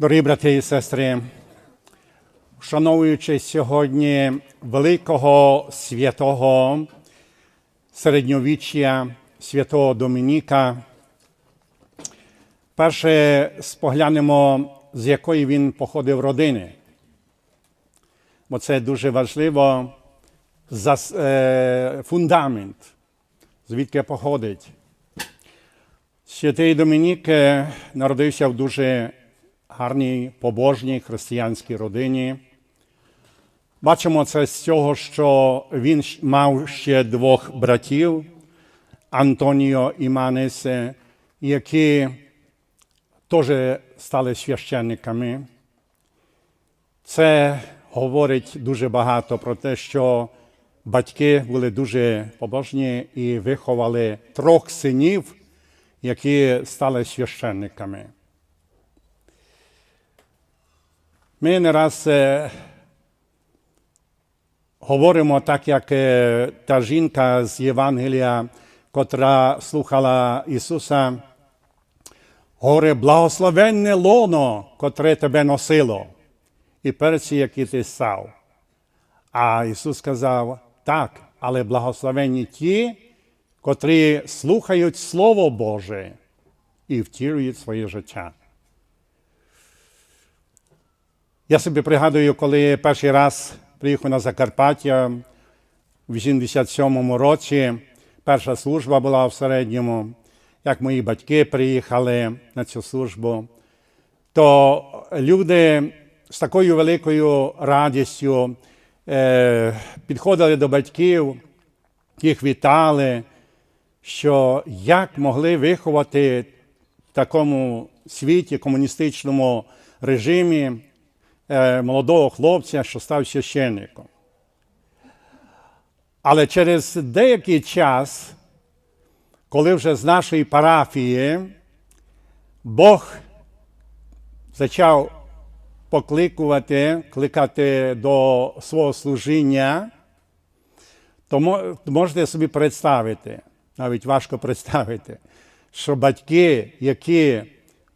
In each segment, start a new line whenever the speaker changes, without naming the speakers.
Дорогі брати і сестри, вшановуючи сьогодні великого святого середньовіччя святого Домініка, перше споглянемо, з якої він походив родини. Бо це дуже важливо зас, е, фундамент, звідки походить. Святий Домінік е, народився в дуже гарній побожній християнській родині. Бачимо це з цього, що він мав ще двох братів Антоніо і Манес, е, які теж стали священниками. Це говорить дуже багато про те, що батьки були дуже побожні і виховали трьох синів, які стали священниками. Ми не раз е, говоримо так, як е, та жінка з Євангелія, котра слухала Ісуса, горе благословенне лоно, котре тебе носило, і перці, які ти став. А Ісус сказав, так, але благословенні ті, котрі слухають Слово Боже і втілюють своє життя. Я собі пригадую, коли перший раз приїхав на Закарпаття в 87-му році, перша служба була в середньому, як мої батьки приїхали на цю службу, то люди з такою великою радістю е, підходили до батьків, їх вітали, що як могли виховати в такому світі, комуністичному режимі молодого хлопця, що став священником. Але через деякий час, коли вже з нашої парафії Бог почав покликувати, кликати до свого служіння, то можете собі представити, навіть важко представити, що батьки, які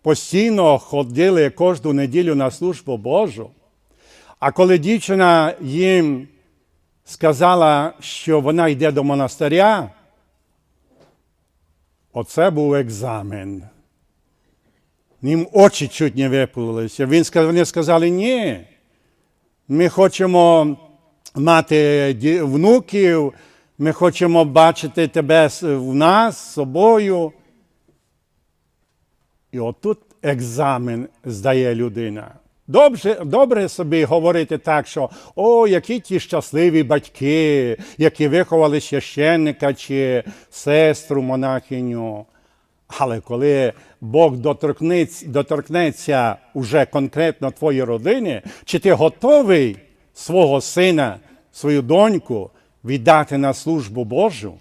постійно ходили кожну неділю на службу Божу, а коли дівчина їм сказала, що вона йде до монастиря, оце був екзамен. Їм очі чуть не випалилися. Він вони сказали, ні. Ми хочемо мати внуків, ми хочемо бачити тебе в нас з собою. І отут екзамен здає людина. Добре, добре собі говорити так, що о, які ті щасливі батьки, які виховали священника чи сестру монахиню. Але коли Бог доторкнеться, доторкнеться уже конкретно твоєї родини, чи ти готовий свого сина, свою доньку віддати на службу Божу?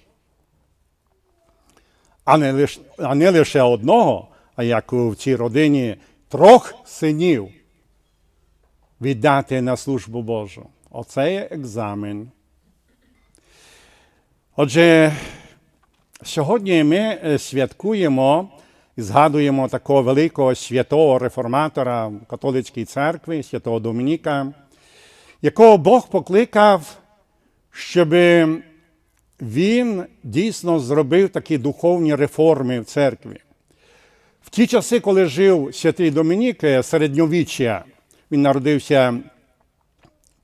А не, лиш, а не лише одного, а як у цій родині трьох синів віддати на службу Божу. Оце є екзамен. Отже, Сьогодні ми е, святкуємо і згадуємо такого великого святого реформатора в католицькій церкві, святого Домініка, якого Бог покликав, щоб він дійсно зробив такі духовні реформи в церкві. В ті часи, коли жив святий Домінік е, середньовіччя, він народився в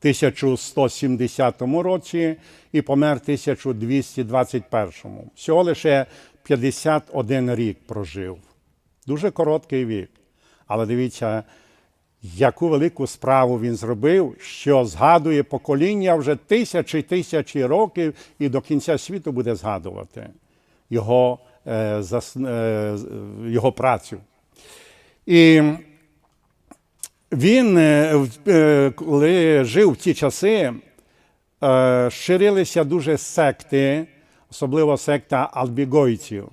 1170 році і помер 1221. Всього лише 51 рік прожив. Дуже короткий вік. Але дивіться, яку велику справу він зробив, що згадує покоління вже тисячі тисячі років і до кінця світу буде згадувати його, його працю. І він, е, е, коли жив в ті часи, е, ширилися дуже секти, особливо секта альбігойців.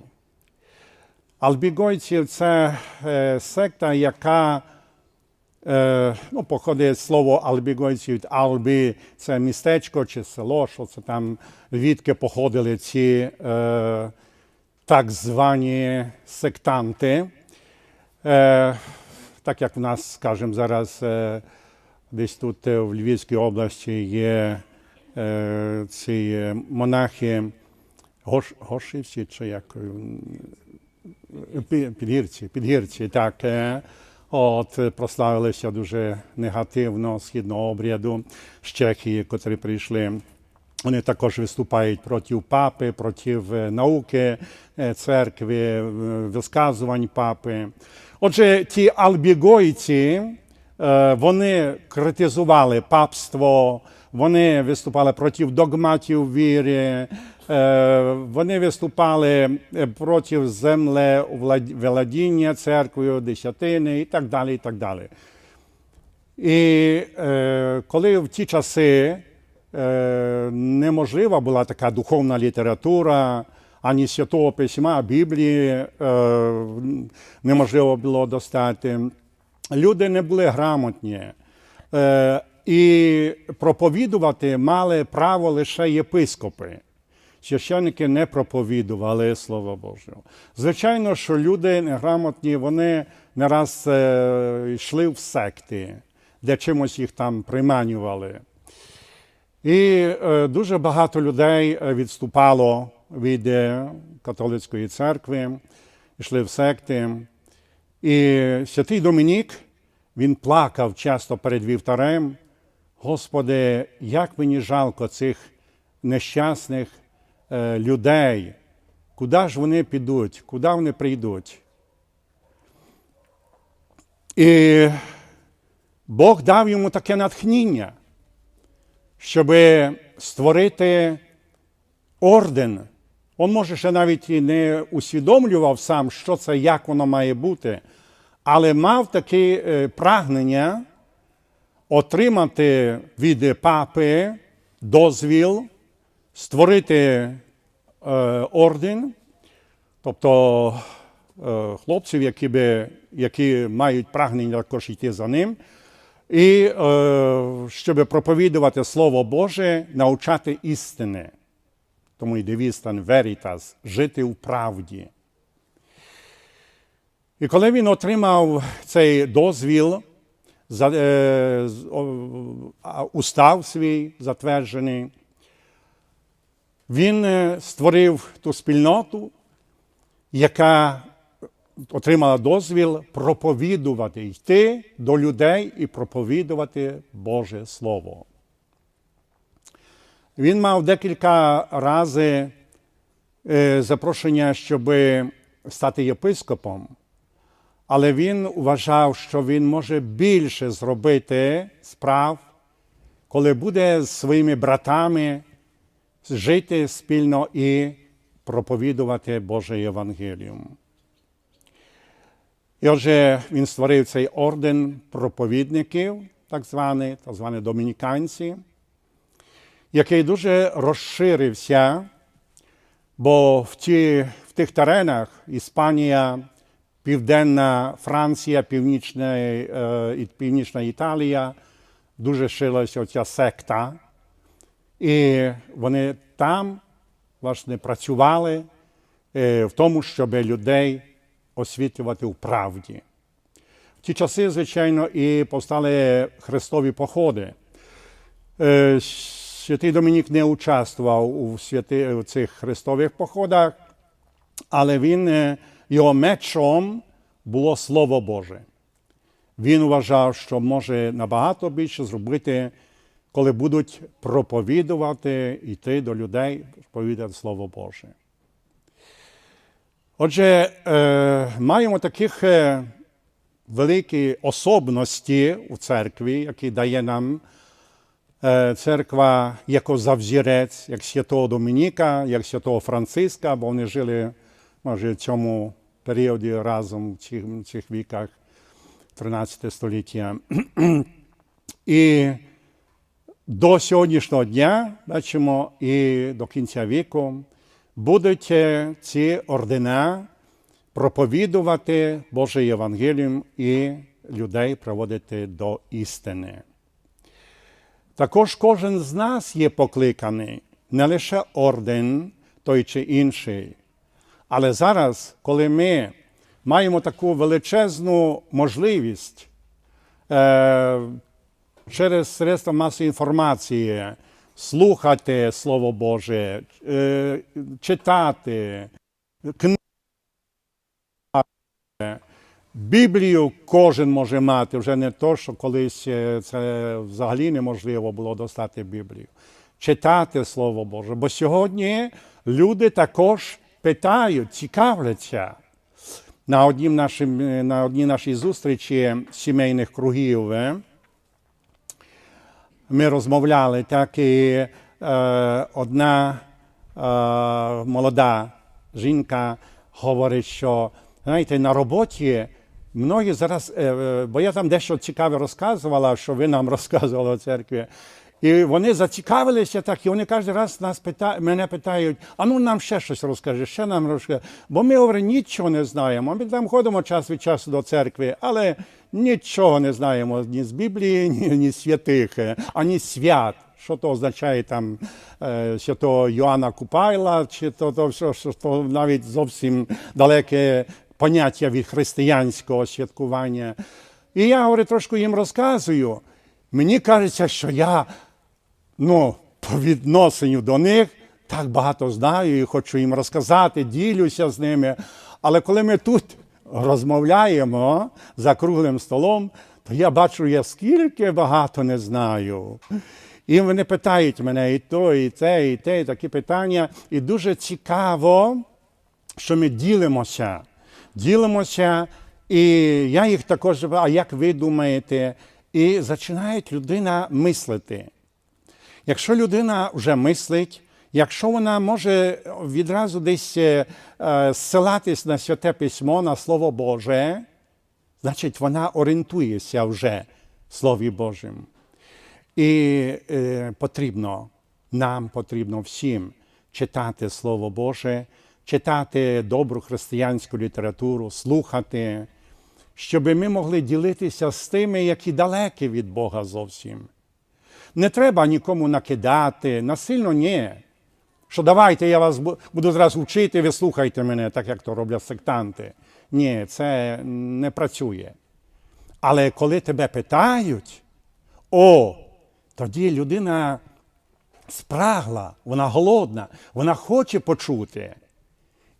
Альбігойців це е, секта, яка е, ну, походить слово альбігойців від Альбі, це містечко чи село, що це там, звідки походили ці е, так звані сектанти. Е, так як в нас, скажімо, зараз е, десь тут в Львівській області є е, ці монахи Гош, Гошівці, чи як підгірці, підгірці, так. е, От прославилися дуже негативно східного обряду з Чехії, котрі прийшли. Вони також виступають проти папи, проти е, науки е, церкви, е, висказувань папи. Отже, ті альбігойці, е, вони критизували папство, вони виступали проти догматів віри, вони виступали проти землевладіння церквою, десятини і так далі. І так далі. І коли в ті часи неможлива була така духовна література, ані Святого Письма, Біблії е, неможливо було достати, люди не були грамотні. Е, і проповідувати мали право лише єпископи. Священники не проповідували Слово Боже. Звичайно, що люди неграмотні, вони не раз е, йшли в секти, де чимось їх там приманювали. І е, дуже багато людей е, відступало від е, католицької церкви, йшли в секти. І святий Домінік, він плакав часто перед вівтарем. Господи, як мені жалко цих нещасних людей, куди ж вони підуть, куди вони прийдуть. І Бог дав йому таке натхнення, щоб створити орден. Он, може, ще навіть і не усвідомлював сам, що це, як воно має бути, але мав таке прагнення отримати від папи дозвіл створити е, орден, тобто е, хлопців, які, би, які мають прагнення також йти за ним, і е, щоб проповідувати Слово Боже, навчати істини. Тому і девіз там Veritas – жити в правді. І коли він отримав цей дозвіл, е, устав свій затверджений, він е, створив ту спільноту, яка отримала дозвіл проповідувати, йти до людей і проповідувати Боже Слово. Він мав декілька разів е, запрошення, щоб стати єпископом, але він вважав, що він може більше зробити справ, коли буде з своїми братами жити спільно і проповідувати Боже Євангеліум. І отже, він створив цей орден проповідників, так званий, так звані домініканці, який дуже розширився, бо в, ті, в тих теренах Іспанія, Південна Франція, Північна, е, Північна Італія дуже шилася ця секта. І вони там, власне, працювали е, в тому, щоб людей освітлювати в правді. В ті часи, звичайно, і повстали хрестові походи. Е, Святий Домінік не участвував у, святи, цих хрестових походах, але він, е, його мечом було Слово Боже. Він вважав, що може набагато більше зробити, коли будуть проповідувати, йти до людей, проповідати Слово Боже. Отже, е, маємо таких е, великі особності у церкві, які дає нам е, церква як завзірець, як святого Домініка, як святого Франциска, бо вони жили може, в цьому періоді разом в цих, в цих віках 13 століття. І до сьогоднішнього дня, бачимо, і до кінця віку будуть е, ці ордена проповідувати Боже Євангеліум і людей проводити до істини. Також кожен з нас є покликаний не лише орден той чи інший. Але зараз, коли ми маємо таку величезну можливість е, через средства масової інформації слухати Слово Боже, е, читати, книги. Біблію кожен може мати, вже не то, що колись е, це взагалі неможливо було достати Біблію. Читати Слово Боже. Бо сьогодні люди також питають, цікавляться. На одній, нашим, е, на одній нашій зустрічі сімейних кругів ми розмовляли, так і е, одна е, молода жінка говорить, що знаєте, на роботі многі зараз, е, бо я там дещо цікаве розказувала, що ви нам розказували у церкві. І вони зацікавилися так, і вони кожен раз нас пита... мене питають, а ну нам ще щось розкажи, ще нам розкажи. Бо ми говорю, нічого не знаємо. Ми там ходимо час від часу до церкви, але нічого не знаємо ні з Біблії, ні, ні святих, е, ані свят. Що то означає там, е, що то Йоанна Купайла, чи то, то що, що то навіть зовсім далеке поняття від християнського святкування. І я говорю, трошки їм розказую. Мені кажеться, що я ну, по відношенню до них так багато знаю і хочу їм розказати, ділюся з ними. Але коли ми тут розмовляємо за круглим столом, то я бачу, я скільки багато не знаю. І вони питають мене і то, і те, і те, і такі питання. І дуже цікаво, що ми ділимося. Ділимося, і я їх також, а як ви думаєте? І починає людина мислити. Якщо людина вже мислить, якщо вона може відразу десь е, е, зсилатись на святе письмо, на Слово Боже, значить вона орієнтується вже в Слові Божому. І е, потрібно, нам потрібно всім читати Слово Боже, читати добру християнську літературу, слухати, щоб ми могли ділитися з тими, які далекі від Бога зовсім. Не треба нікому накидати, насильно ні. Що давайте я вас буду зараз вчити, ви слухайте мене, так як то роблять сектанти. Ні, це не працює. Але коли тебе питають, о, тоді людина спрагла, вона голодна, вона хоче почути.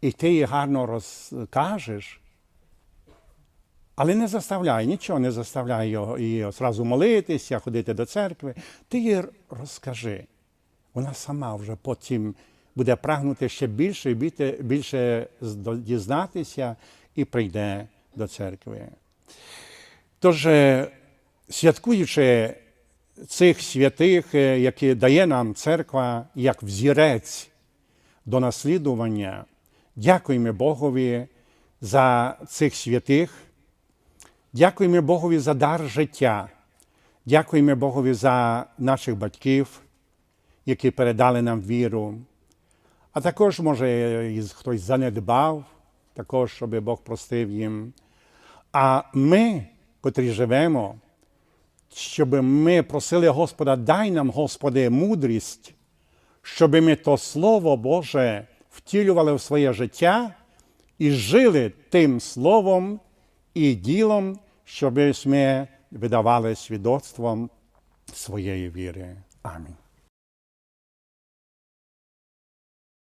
І ти їй гарно розкажеш. Але не заставляй, нічого не заставляй її одразу молитися, ходити до церкви. Ти їй розкажи. Вона сама вже потім буде прагнути ще більше і більше, дізнатися і прийде до церкви. Тож, е, святкуючи цих святих, е, які дає нам церква як взірець до наслідування, дякуємо Богові за цих святих. Дякуємо Богові за дар життя. Дякуємо Богові за наших батьків, які передали нам віру. А також, може, хтось занедбав, також, щоб Бог простив їм. А ми, котрі живемо, щоб ми просили Господа, дай нам, Господи, мудрість, щоб ми то Слово Боже втілювали в своє життя і жили тим словом і ділом, щоб ми видавали свідоцтвом своєї віри. Амінь.